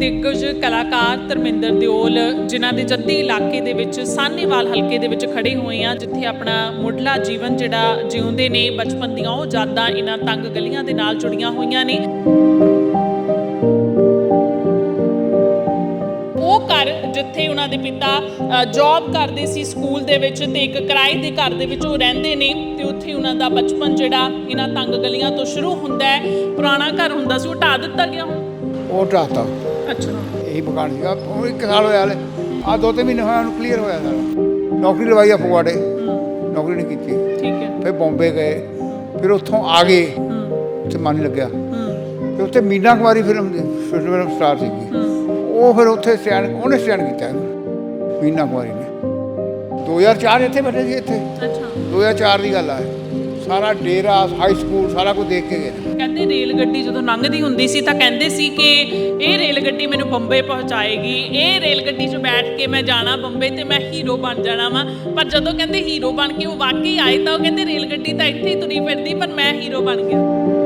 ਦਿੱਗਜ ਕਲਾਕਾਰ ਧਰਮਿੰਦਰ ਦਿਓਲ, ਜਿਨ੍ਹਾਂ ਦੇ ਜੱਦੀ ਇਲਾਕੇ ਦੇ ਵਿੱਚ ਸਾਹਨੇਵਾਲ ਹਲਕੇ ਦੇ ਵਿੱਚ ਖੜੇ ਹੋਏ ਆ, ਜਿੱਥੇ ਆਪਣਾ ਮੁੱਢਲਾ ਜੀਵਨ ਜਿਹੜਾ ਜਿਉਂਦੇ ਨੇ, ਬਚਪਨ ਦੀਆਂ ਉਹ ਯਾਦਾਂ ਇਹਨਾਂ ਤੰਗ ਗਲੀਆਂ ਦੇ ਨਾਲ ਜੁੜੀਆਂ ਹੋਈਆਂ ਨੇ। ਉਹ ਘਰ ਜਿੱਥੇ ਉਹਨਾਂ ਦੇ ਪਿਤਾ ਜੌਬ ਕਰਦੇ ਸੀ ਸਕੂਲ ਦੇ ਵਿੱਚ ਤੇ ਇੱਕ ਕਿਰਾਏ ਦੇ ਘਰ ਦੇ ਵਿੱਚ ਉਹ ਰਹਿੰਦੇ ਨੇ ਤੇ ਉੱਥੇ ਉਹਨਾਂ ਦਾ ਬਚਪਨ ਜਿਹੜਾ ਇਹਨਾਂ ਤੰਗ ਗਲੀਆਂ ਤੋਂ ਸ਼ੁਰੂ ਹੁੰਦਾ ਹੈ, ਪੁਰਾਣਾ ਘਰ ਹੁੰਦਾ ਸੀ, ਉਹ ਢਾਹ ਦਿੱਤਾ ਗਿਆ ਹੁਣ। ਉਹ ਢਾਤਾ ਅੱਛਾ। ਇਹੀ ਮਕਾਨ ਸੀਗਾ ਉਹ ਇੱਕ ਸਾਲ ਹੋਇਆ ਹਲੇ। ਆ ਦੋ ਤਿੰਨ ਮਹੀਨੇ ਹੋਇਆ ਉਹਨੂੰ ਕਲੀਅਰ ਹੋਇਆ ਸਾਰਾ। ਨੌਕਰੀ ਲਵਾਈ ਆ ਫਗਵਾੜੇ। ਨੌਕਰੀ ਨਹੀਂ ਕੀਤੀ। ਠੀਕ ਹੈ। ਫਿਰ ਬੰਬੇ ਗਏ। ਫਿਰ ਉੱਥੋਂ ਆ ਗਏ। ਉੱਥੇ ਮਨ ਲੱਗਿਆ। ਫਿਰ ਉੱਥੇ ਮੀਨਾ ਕੁਮਾਰੀ ਫਿਲਮ ਦੀ ਫਿਲਮ ਸਟਾਰ ਸੀਗੀ ਉਹ ਫਿਰ ਉੱਥੇ ਸਟੈਂਡ ਉਹਨੇ ਸਟੈਂਡ ਕੀਤਾ। ਮੀਨਾ ਕੁਮਾਰੀ ਨੇ। 2004 ਇੱਥੇ ਬੈਠੇ ਸੀ ਇੱਥੇ। ਅੱਛਾ। 2004 ਦੀ ਗੱਲ ਆ। ਸਾਰਾ ਡੇਰਾ ਹਾਈ ਸਕੂਲ ਸਾਰਾ ਕੁਝ ਦੇਖ ਕੇ ਗਏ। ਕਹਿੰਦੇ ਰੇਲ ਗੱਡੀ ਜਦੋਂ ਲੰਘਦੀ ਹੁੰਦੀ ਸੀ ਤਾਂ ਕਹਿੰਦੇ ਸੀ ਕਿ ਇਹ ਰੇਲ ਗੱਡੀ ਮੈਨੂੰ ਬੰਬੇ ਪਹੁੰਚਾਏਗੀ, ਇਹ ਰੇਲ ਗੱਡੀ 'ਚ ਬੈਠ ਕੇ ਮੈਂ ਜਾਣਾ ਬੰਬੇ ਤੇ ਮੈਂ ਹੀਰੋ ਬਣ ਜਾਣਾ ਵਾ। ਪਰ ਜਦੋਂ ਕਹਿੰਦੇ ਹੀਰੋ ਬਣ ਕੇ ਉਹ ਵਾਕਈ ਆਏ ਤਾਂ ਉਹ ਕਹਿੰਦੇ ਰੇਲ ਗੱਡੀ ਤਾਂ ਇੱਥੇ ਹੀ ਤੁਰੀ ਫਿਰਦੀ, ਪਰ ਮੈਂ ਹੀਰੋ ਬਣ ਗਿਆ।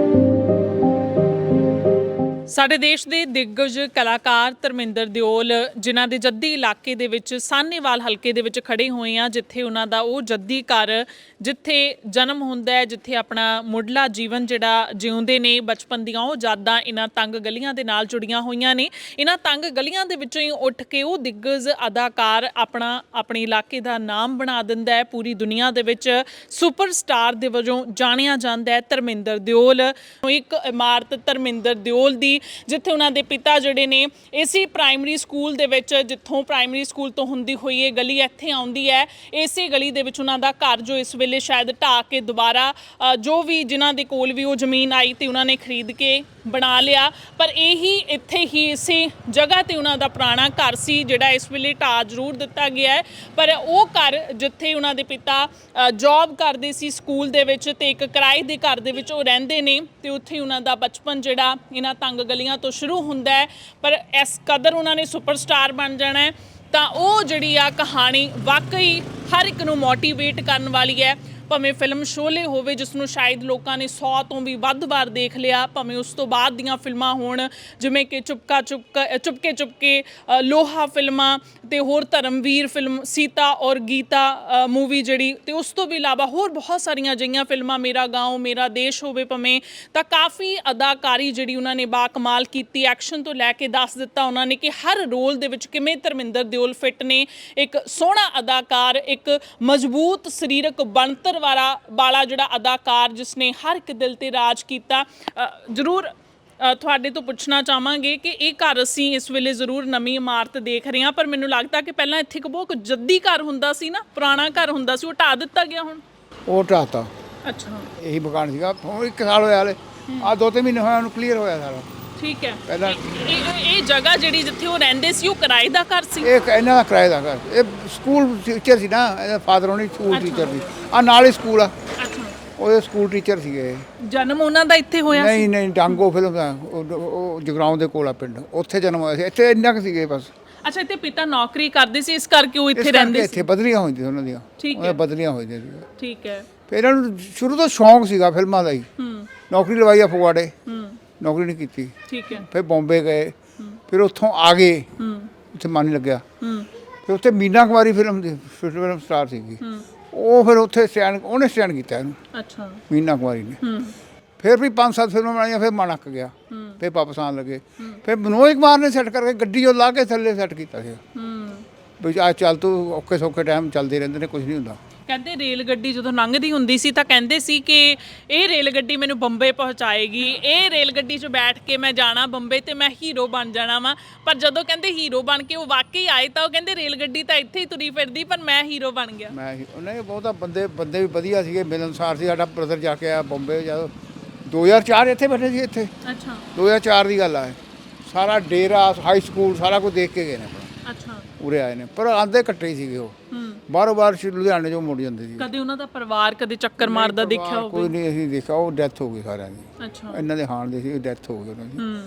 ਸਾਡੇ ਦੇਸ਼ ਦੇ ਦਿੱਗਜ ਕਲਾਕਾਰ ਧਰਮਿੰਦਰ ਦਿਓਲ, ਜਿਨ੍ਹਾਂ ਦੇ ਜੱਦੀ ਇਲਾਕੇ ਦੇ ਵਿੱਚ ਸਾਹਨੇਵਾਲ ਹਲਕੇ ਦੇ ਵਿੱਚ ਖੜੇ ਹੋਏ ਆ, ਜਿੱਥੇ ਉਹਨਾਂ ਦਾ ਉਹ ਜੱਦੀ ਘਰ, ਜਿੱਥੇ ਜਨਮ ਹੁੰਦਾ ਹੈ, ਜਿੱਥੇ ਆਪਣਾ ਮੁੱਢਲਾ ਜੀਵਨ ਜਿਹੜਾ ਜਿਉਂਦੇ ਨੇ, ਬਚਪਨ ਦੀਆਂ ਉਹ ਯਾਦਾਂ ਇਹਨਾਂ ਤੰਗ ਗਲੀਆਂ ਦੇ ਨਾਲ ਜੁੜੀਆਂ ਹੋਈਆਂ ਨੇ। ਇਹਨਾਂ ਤੰਗ ਗਲੀਆਂ ਦੇ ਵਿੱਚੋਂ ਹੀ ਉੱਠ ਕੇ ਉਹ ਦਿੱਗਜ ਅਦਾਕਾਰ ਆਪਣਾ, ਆਪਣੇ ਇਲਾਕੇ ਦਾ ਨਾਮ ਬਣਾ ਦਿੰਦਾ ਹੈ। ਪੂਰੀ ਦੁਨੀਆ ਦੇ ਵਿੱਚ ਸੁਪਰਸਟਾਰ ਦੇ ਵਜੋਂ ਜਾਣਿਆ ਜਾਂਦਾ ਹੈ ਧਰਮਿੰਦਰ ਦਿਓਲ। ਇੱਕ ਇਮਾਰਤ ਧਰਮਿੰਦਰ ਦਿਓਲ ਦੀ ਜਿੱਥੇ ਉਹਨਾਂ ਦੇ ਪਿਤਾ ਜਿਹੜੇ ਨੇ ਇਸੇ ਪ੍ਰਾਇਮਰੀ ਸਕੂਲ ਦੇ ਵਿੱਚ, ਜਿੱਥੋਂ ਪ੍ਰਾਇਮਰੀ ਸਕੂਲ ਤੋਂ ਹੁੰਦੀ ਹੋਈ ਇਹ ਗਲੀ ਇੱਥੇ ਆਉਂਦੀ ਹੈ। ਇਸੇ ਗਲੀ ਦੇ ਵਿੱਚ ਉਹਨਾਂ ਦਾ ਘਰ ਜੋ ਇਸ ਵੇਲੇ ਸ਼ਾਇਦ ਢਾਹ ਕੇ ਦੁਬਾਰਾ ਜੋ ਵੀ ਜਿਨ੍ਹਾਂ ਦੇ ਕੋਲ ਵੀ ਉਹ ਜ਼ਮੀਨ ਆਈ ਤੇ ਉਹਨਾਂ ਨੇ ਖਰੀਦ ਕੇ ਬਣਾ ਲਿਆ। ਪਰ ਇਹੀ ਇੱਥੇ ਹੀ ਇਸੇ ਜਗ੍ਹਾ ਤੇ ਉਹਨਾਂ ਦਾ ਪੁਰਾਣਾ ਘਰ ਸੀ, ਜਿਹੜਾ ਇਸ ਵੇਲੇ ਢਾਹ ਜ਼ਰੂਰ ਦਿੱਤਾ ਗਿਆ ਹੈ। ਪਰ ਉਹ ਘਰ ਜਿੱਥੇ ਉਹਨਾਂ ਦੇ ਪਿਤਾ ਜੌਬ ਕਰਦੇ ਸੀ ਸਕੂਲ ਦੇ ਵਿੱਚ ਤੇ ਇੱਕ ਕਿਰਾਏ ਦੇ ਘਰ ਦੇ ਵਿੱਚ ਉਹ ਰਹਿੰਦੇ ਨੇ, ਤੇ ਉੱਥੇ ਉਹਨਾਂ ਦਾ ਬਚਪਨ ਜਿਹੜਾ, ਇਹਨਾਂ ਤੰਗ ਗਲੀਆਂ ਤੋਂ ਸ਼ੁਰੂ ਹੁੰਦਾ ਹੈ, ਪਰ ਇਸ ਕਦਰ ਉਹਨਾਂ ਨੇ ਸੁਪਰਸਟਾਰ ਬਣ ਜਾਣਾ ਹੈ। ਤਾਂ ਉਹ ਜਿਹੜੀ ਆ ਕਹਾਣੀ ਵਾਕਈ ਹਰ ਇੱਕ ਨੂੰ ਮੋਟੀਵੇਟ ਕਰਨ ਵਾਲੀ ਹੈ। ਭਾਵੇਂ ਫਿਲਮ ਸ਼ੋਲੇ ਹੋਵੇ ਜਿਸ ਨੂੰ ਸ਼ਾਇਦ ਲੋਕਾਂ ਨੇ 100 ਤੋਂ ਵੀ ਵੱਧ ਵਾਰ ਦੇਖ ਲਿਆ, ਭਾਵੇਂ ਉਸ ਤੋਂ ਬਾਅਦ ਦੀਆਂ ਫਿਲਮਾਂ ਹੋਣ, ਜਿਵੇਂ ਕਿ ਚੁਪਕਾ ਚੁਪਕਾ ਚੁਪਕੇ ਚੁਪਕੇ ਲੋਹਾ ਫਿਲਮਾਂ ਤੇ ਹੋਰ ਧਰਮਵੀਰ ਫਿਲਮ, ਸੀਤਾ ਔਰ ਗੀਤਾ ਮੂਵੀ ਜਿਹੜੀ, ਤੇ ਉਸ ਤੋਂ ਵੀ ਇਲਾਵਾ ਹੋਰ ਬਹੁਤ ਸਾਰੀਆਂ ਜਈਆਂ ਫਿਲਮਾਂ, ਮੇਰਾ ਗਾਉਂ, ਮੇਰਾ ਦੇਸ਼ ਹੋਵੇ ਭਾਵੇਂ, ਤਾਂ ਕਾਫੀ ਅਦਾਕਾਰੀ ਜਿਹੜੀ ਉਹਨਾਂ ਨੇ ਬਾ ਕਮਾਲ ਕੀਤੀ, ਐਕਸ਼ਨ ਤੋਂ ਲੈ ਕੇ ਦੱਸ ਦਿੱਤਾ ਉਹਨਾਂ ਨੇ ਕਿ ਹਰ ਰੋਲ ਦੇ ਵਿੱਚ ਕਿਵੇਂ ਧਰਮਿੰਦਰ ਦਿਓਲ ਫਿੱਟ ਨੇ। ਇੱਕ ਸੋਹਣਾ ਅਦਾਕਾਰ, ਇੱਕ ਮਜ਼ਬੂਤ ਸਰੀਰਕ ਬਣਤਰ ਵਾਲਾ ਵਾਲਾ ਜਿਹੜਾ ਅਦਾਕਾਰ ਜਿਸ ਨੇ ਹਰ ਇੱਕ ਦਿਲ ਤੇ ਰਾਜ ਕੀਤਾ ਜ਼ਰੂਰ ਤੁਹਾਡੇ ਤੋਂ ਪੁੱਛਣਾ ਚਾਹਾਂਗੇ ਕਿ ਇਹ ਘਰ ਅਸੀਂ ਇਸ ਵੇਲੇ ਜ਼ਰੂਰ ਨਵੀਂ ਇਮਾਰਤ ਦੇਖ ਰਹੇ ਹਾਂ ਪਰ ਮੈਨੂੰ ਲੱਗਦਾ ਕਿ ਪਹਿਲਾਂ ਇੱਥੇ ਇੱਕ ਬਹੁਤ ਜੱਦੀ ਘਰ ਹੁੰਦਾ ਸੀ ਨਾ ਪੁਰਾਣਾ ਘਰ ਹੁੰਦਾ ਸੀ ਉਹ ਢਾਹ ਦਿੱਤਾ ਗਿਆ ਹੁਣ? ਉਹ ਢਾਤਾ ਅੱਛਾ। ਇਹੀ ਮਕਾਨ ਸੀਗਾ ਉਹ ਇੱਕ ਸਾਲ ਹੋਇਆ ਹਲੇ। ਆ ਦੋ ਤਿੰਨ ਮਹੀਨੇ ਹੋਇਆ ਉਹਨੂੰ ਕਲੀਅਰ ਹੋਇਆ ਸਾਰਾ। ਠੀਕ ਹੈ। ਪਹਿਲਾਂ ਇਹ ਇਹ- ਇਹ ਜਗ੍ਹਾ ਜਿਹੜੀ ਜਿੱਥੇ ਉਹ ਰਹਿੰਦੇ ਸੀ ਉਹ ਕਿਰਾਏ ਦਾ ਘਰ ਸੀ? ਇਹ ਇਹਨਾਂ ਦਾ ਕਿਰਾਏ ਦਾ ਘਰ। ਇਹ ਸਕੂਲ ਟੀਚਰ ਸੀ ਨਾ ਇਹਦਾ ਫਾਦਰ ਉਹਨੇ ਸਕੂਲ ਟੀਚਰ ਸੀ। ਆ ਨਾਲ ਹੀ ਸਕੂਲ ਆ। ਅੱਛਾ। ਉਹਦੇ ਸਕੂਲ ਟੀਚਰ ਸੀਗੇ ਜਨਮ ਉਹਨਾਂ ਦਾ ਇੱਥੇ ਹੋਇਆ ਸੀ? ਨਹੀਂ ਨਹੀਂ ਡਾਂਗੋ ਫਿਲਮ ਦਾ। ਉਹ ਉਹ ਜਗਰਾਉਂ ਦੇ ਕੋਲ ਆ ਪਿੰਡ। ਉੱਥੇ ਜਨਮ ਹੋਇਆ ਸੀ। ਇੱਥੇ ਇੰਨਾ ਕੁ ਸੀਗੇ ਬਸ। ਅੱਛਾ ਇੱਥੇ ਪਿਤਾ ਨੌਕਰੀ ਕਰਦੇ ਸੀ ਇਸ ਕਰਕੇ ਉਹ ਇੱਥੇ ਰਹਿੰਦੇ ਸੀ? ਇੱਥੇ ਬਦਲੀਆਂ ਹੋਈਆਂ ਉਹਨਾਂ ਦੀਆਂ। ਠੀਕ ਉਹਨਾਂ ਹੈ। ਬਦਲੀਆਂ ਹੋਈਆਂ ਸੀ। ਠੀਕ ਹੈ। ਫਿਰ ਇਹਨਾਂ ਨੂੰ ਸ਼ੁਰੂ ਤੋਂ ਸ਼ੌਂਕ ਸੀਗਾ ਫਿਲਮਾਂ ਦਾ ਹੀ। ਹੂੰ। ਨੌਕਰੀ ਲਵਾਈ ਆ ਫਗਵਾੜੇ। ਹੂੰ। ਨੌਕਰੀ ਨਹੀਂ ਕੀਤੀ। ਠੀਕ ਹੈ। ਫਿਰ ਬੰਬੇ ਗਏ। ਫਿਰ ਉੱਥੋਂ ਆ ਗਏ। ਹੂੰ ਉੱਥੇ ਮਨ ਨਹੀਂ ਲੱਗਿਆ। ਹੂੰ ਫਿਰ ਉੱਥੇ ਮੀਨਾ ਕੁਮਾਰੀ ਫਿਲਮ ਦੀ ਫਿਲਮ ਸਟਾਰ ਸੀਗੀ। ਉਹ ਫਿਰ ਉੱਥੇ ਸਟੈਂਡ ਉਹਨੇ ਸਟੈਂਡ ਕੀਤਾ ਇਹਨੂੰ। ਅੱਛਾ। ਮੀਨਾ ਕੁਮਾਰੀ ਨੇ। ਹੂੰ। ਫਿਰ ਵੀ ਪੰਜ ਸੱਤ ਫਿਲਮਾਂ ਬਣਾਈਆਂ ਫਿਰ ਮਨ ਅੱਕ ਗਿਆ। ਫਿਰ ਵਾਪਸ ਆਉਣ ਲੱਗੇ। ਫਿਰ ਮਨੋਜ ਕੁਮਾਰ ਨੇ ਸੈੱਟ ਕਰਕੇ ਗੱਡੀ ਉਹ ਲਾ ਕੇ ਥੱਲੇ ਸੈੱਟ ਕੀਤਾ ਸੀ। ਹੂੰ। ਵੀ ਆ ਚੱਲ ਤੂੰ ਔਖੇ ਸੌਖੇ ਟਾਈਮ ਚੱਲਦੇ ਰਹਿੰਦੇ ਨੇ ਕੁਝ ਨਹੀਂ ਹੁੰਦਾ। ਕਹਿੰਦੇ ਰੇਲ ਗੱਡੀ ਜਦੋਂ ਲੰਘਦੀ ਹੁੰਦੀ ਸੀ ਤਾਂ ਕਹਿੰਦੇ ਸੀ ਕਿ ਇਹ ਰੇਲ ਗੱਡੀ ਮੈਨੂੰ ਬੰਬੇ ਪਹੁੰਚਾਏਗੀ ਇਹ ਰੇਲ ਗੱਡੀ 'ਚ ਬੈਠ ਕੇ ਮੈਂ ਜਾਣਾ ਬੰਬੇ ਤੇ ਮੈਂ ਹੀਰੋ ਬਣ ਜਾਣਾ ਵਾ। ਪਰ ਜਦੋਂ ਕਹਿੰਦੇ ਹੀਰੋ ਬਣ ਕੇ ਉਹ ਵਾਕਈ ਆਏ ਤਾਂ ਉਹ ਕਹਿੰਦੇ ਰੇਲ ਗੱਡੀ ਤਾਂ ਇੱਥੇ ਹੀ ਤੁਰੀ ਫਿਰਦੀ ਪਰ ਮੈਂ ਹੀਰੋ ਬਣ ਗਿਆ। ਮੈਂ ਹੀ- ਉਹਨੇ ਬਹੁਤਾ ਬੰਦੇ ਬੰਦੇ ਵੀ ਵਧੀਆ ਸੀਗੇ। ਮਿਲਨਸਾਰ ਸੀ ਸਾਡਾ ਬ੍ਰਦਰ ਜਾ ਕੇ ਆਇਆ ਬੰਬੇ ਜਦੋਂ 2004 ਇੱਥੇ ਬੈਠੇ ਸੀ ਇੱਥੇ। ਅੱਛਾ। 2004 ਦੀ ਗੱਲ ਆ ਇਹ। ਸਾਰਾ ਡੇਰਾ ਹਾਈ ਸਕੂਲ ਸਾਰਾ ਕੁਝ ਦੇਖ ਕੇ ਗਏ ਨੇ। ਅੱਛਾ। ਉਰੇ ਆਏ ਨੇ। ਪਰ ਆਂਦੇ ਹੀ ਸੀਗੇ ਉਹ। ਹੂੰ। ਬਾਰੋ ਬਾਰ ਸ਼੍ਰੀ ਲੁਧਿਆਣੇ ਚੋਂ ਮੁੜ ਜਾਂਦੇ ਸੀ। ਕਦੇ ਉਹਨਾਂ ਦਾ ਪਰਿਵਾਰ ਕਦੇ ਚੱਕਰ ਮਾਰਦਾ ਦੇਖਿਆ ਹੋਵੇ? ਕੋਈ ਨਹੀਂ ਅਸੀਂ ਦੇਖਿਆ ਉਹ ਡੈਥ ਹੋ ਗਈ ਸਾਰਿਆਂ ਦੀ। ਅੱਛਾ। ਇਹਨਾਂ ਦੇ ਹਾਣ ਦੇ ਸੀ ਡੈਥ ਹੋ ਗਈ ਉਹਨਾਂ ਦੀ। ਹੂੰ।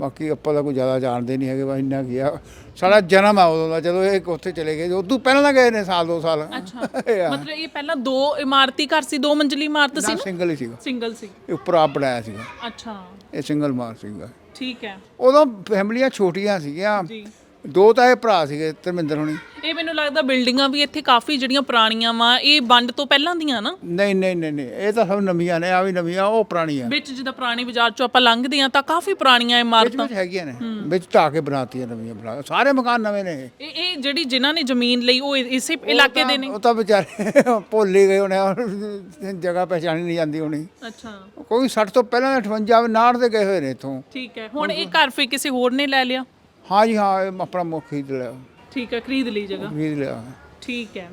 ਬਾਕੀ ਆਪਾਂ ਤਾਂ ਕੋਈ ਜ਼ਿਆਦਾ ਜਾਣਦੇ ਨਹੀਂ ਹੈਗੇ ਬਸ ਇੰਨਾ ਕੀ ਆ। ਸਾਡਾ ਜਨਮ ਆ ਉਦੋਂ ਦਾ ਜਦੋਂ ਇਹ ਉੱਥੇ ਚਲੇ ਗਏ ਉਦੋਂ ਪਹਿਲਾਂ ਤਾਂ ਗਏ ਨੇ ਸਾਲ ਦੋ ਸਾਲ। ਅੱਛਾ। ਮਤਲਬ ਇਹ ਪਹਿਲਾਂ ਦੋ ਇਮਾਰਤੀ ਘਰ ਸੀ ਦੋ ਮੰਜ਼ਲੀ ਇਮਾਰਤ ਸੀ ਨਾ ਨਾ? ਸਿੰਗਲ ਹੀ ਸੀਗਾ। ਸਿੰਗਲ ਸੀ। ਇਹ ਉੱਪਰ ਆਪ ਬਣਾਇਆ ਸੀਗਾ। ਅੱਛਾ। ਇਹ ਸਿੰਗਲ ਮਾਰ ਸੀਗਾ। ਠੀਕ ਹੈ। ਉਦੋਂ ਫੈਮਲੀਆਂ ਛੋਟੀਆਂ ਸੀਗੀਆਂ। ਜੀ। ਦੋ ਤਾਂ ਇਹ ਭਰਾ ਸੀਗੇ ਧਰਮਿੰਦਰ ਹੁਣੀ। ਇਹ ਮੈਨੂੰ ਲੱਗਦਾ ਬਿਲਡਿੰਗਾਂ ਵੀ ਇੱਥੇ ਕਾਫੀ ਜਿਹੜੀਆਂ ਪੁਰਾਣੀਆਂ ਵਾ ਇਹ ਵੰਡ ਤੋਂ ਪਹਿਲਾਂ ਦੀਆਂ ਨਾ? ਨਹੀਂ ਨਹੀਂ ਨਹੀਂ ਨਹੀਂ ਇਹ ਤਾਂ ਸਭ ਨਵੀਆਂ ਨੇ ਆ ਵੀ ਨਵੀਆਂ ਉਹ ਪੁਰਾਣੀਆਂ। ਵਿੱਚ ਜਿੱਦਾਂ ਪੁਰਾਣੀ ਬਾਜ਼ਾਰ ਚੋਂ ਆਪਾਂ ਲੰਘਦੇ ਆ ਤਾਂ ਕਾਫੀ ਪੁਰਾਣੀਆਂ ਵਿੱਚ ਇਮਾਰਤਾਂ। ਵਿੱਚ ਹੈਗੀਆਂ ਨੇ ਵਿੱਚ ਢਾਹ ਕੇ ਬਣਾਤੀਆਂ ਨਵੀਆਂ ਬਣਾ ਸਾਰੇ ਮਕਾਨ ਨਵੇਂ ਨੇ ਇਹ। ਇਹ ਇਹ ਜਿਹੜੀ ਜਿਨ੍ਹਾਂ ਨੇ ਜ਼ਮੀਨ ਲਈ ਉਹ ਇਸੇ ਇਲਾਕੇ ਦੇ ਨੇ। ਉਹ ਤਾਂ ਵਿਚਾਰੇ ਭੁੱਲ ਹੀ ਗਏ ਹੋਣੇ ਔਰ ਜਗ੍ਹਾ ਪਛਾਣੀ ਨਹੀਂ ਜਾਂਦੀ ਹੋਣੀ। ਅੱਛਾ। ਕੋਈ 60 ਤੋਂ ਪਹਿਲਾਂ 58 59 ਦੇ ਗਏ ਹੋਏ ਨੇ ਇਥੋਂ। ਠੀਕ ਹੈ ਹੁਣ ਇਹ ਘਰ ਫੇ ਕਿਸੇ ਹੋਰ ਨੇ ਲੈ ਲਿਆ? ਹਾਂ ਜੀ ਹਾਂ ਇਹ ਆਪਣਾ ਮੁੱਖ ਖਰੀਦ ਲਿਆ। ਠੀਕ ਹੈ ਖਰੀਦ ਲਈ ਜਗ੍ਹਾ। ਖਰੀਦ ਲਿਆ। ਠੀਕ ਹੈ।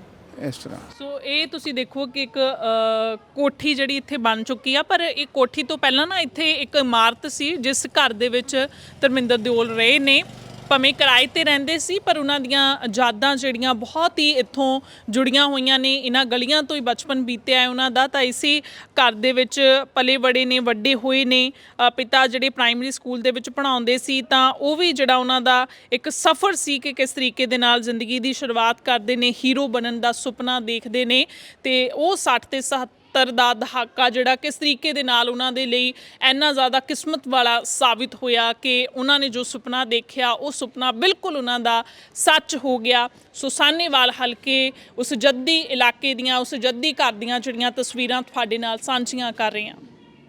ਇਸ ਤਰ੍ਹਾਂ। ਸੋ ਇਹ ਤੁਸੀਂ ਦੇਖੋ ਕਿ ਇੱਕ ਅ, ਕੋਠੀ ਜਿਹੜੀ ਇੱਥੇ ਬਣ ਚੁੱਕੀ ਆ ਪਰ ਇਹ ਕੋਠੀ ਤੋਂ ਪਹਿਲਾਂ ਨਾ ਇੱਥੇ ਇੱਕ ਇਮਾਰਤ ਸੀ ਜਿਸ ਘਰ ਦੇ ਵਿੱਚ ਧਰਮਿੰਦਰ ਦਿਓਲ ਰਹੇ ਨੇ। ਭਾਵੇਂ ਕਿਰਾਏ ਤੇ ਰਹਿੰਦੇ ਸੀ ਪਰ ਉਹਨਾਂ ਦੀਆਂ ਯਾਦਾਂ ਜਿਹੜੀਆਂ ਬਹੁਤ ਹੀ ਇੱਥੋਂ ਜੁੜੀਆਂ ਹੋਈਆਂ ਨੇ ਇਹਨਾਂ ਗਲੀਆਂ ਤੋਂ ਹੀ ਬਚਪਨ ਬੀਤਿਆ ਹੈ ਉਹਨਾਂ ਦਾ। ਤਾਂ ਇਸੇ ਘਰ ਦੇ ਵਿੱਚ ਪਲੇ ਬੜੇ ਨੇ ਵੱਡੇ ਹੋਏ ਨੇ ਅ, ਪਿਤਾ ਜਿਹੜੇ ਪ੍ਰਾਇਮਰੀ ਸਕੂਲ ਦੇ ਵਿੱਚ ਪੜ੍ਹਾਉਂਦੇ ਸੀ ਤਾਂ ਉਹ ਵੀ ਜਿਹੜਾ ਉਹਨਾਂ ਦਾ ਇੱਕ ਸਫ਼ਰ ਸੀ ਕਿ ਕਿਸ ਤਰੀਕੇ ਦੇ ਨਾਲ ਜ਼ਿੰਦਗੀ ਦੀ ਸ਼ੁਰੂਆਤ ਕਰਦੇ ਨੇ ਹੀਰੋ ਬਣਨ ਦਾ ਸੁਪਨਾ ਦੇਖਦੇ ਨੇ ਤੇ ਉਹ 60 ਤੇ 70 ਦਾ ਦਹਾਕਾ ਜਿਹੜਾ ਕਿਸ ਤਰੀਕੇ ਦੇ ਨਾਲ ਉਹਨਾਂ ਦੇ ਲਈ ਇੰਨਾ ਜ਼ਿਆਦਾ ਕਿਸਮਤ ਵਾਲਾ ਸਾਬਿਤ ਹੋਇਆ ਕਿ ਉਹਨਾਂ ਨੇ ਜੋ ਸੁਪਨਾ ਦੇਖਿਆ, ਉਹ ਸੁਪਨਾ ਬਿਲਕੁਲ ਉਹਨਾਂ ਦਾ ਸੱਚ ਹੋ ਗਿਆ। ਸੋ ਸਾਹਨੇਵਾਲ ਹਲਕੇ ਉਸ ਜੱਦੀ ਇਲਾਕੇ ਦੀਆਂ, ਉਸ ਜੱਦੀ ਘਰ ਦੀਆਂ ਜਿਹੜੀਆਂ ਤਸਵੀਰਾਂ ਤੁਹਾਡੇ ਨਾਲ ਸਾਂਝੀਆਂ ਕਰ ਰਹੇ ਹਾਂ।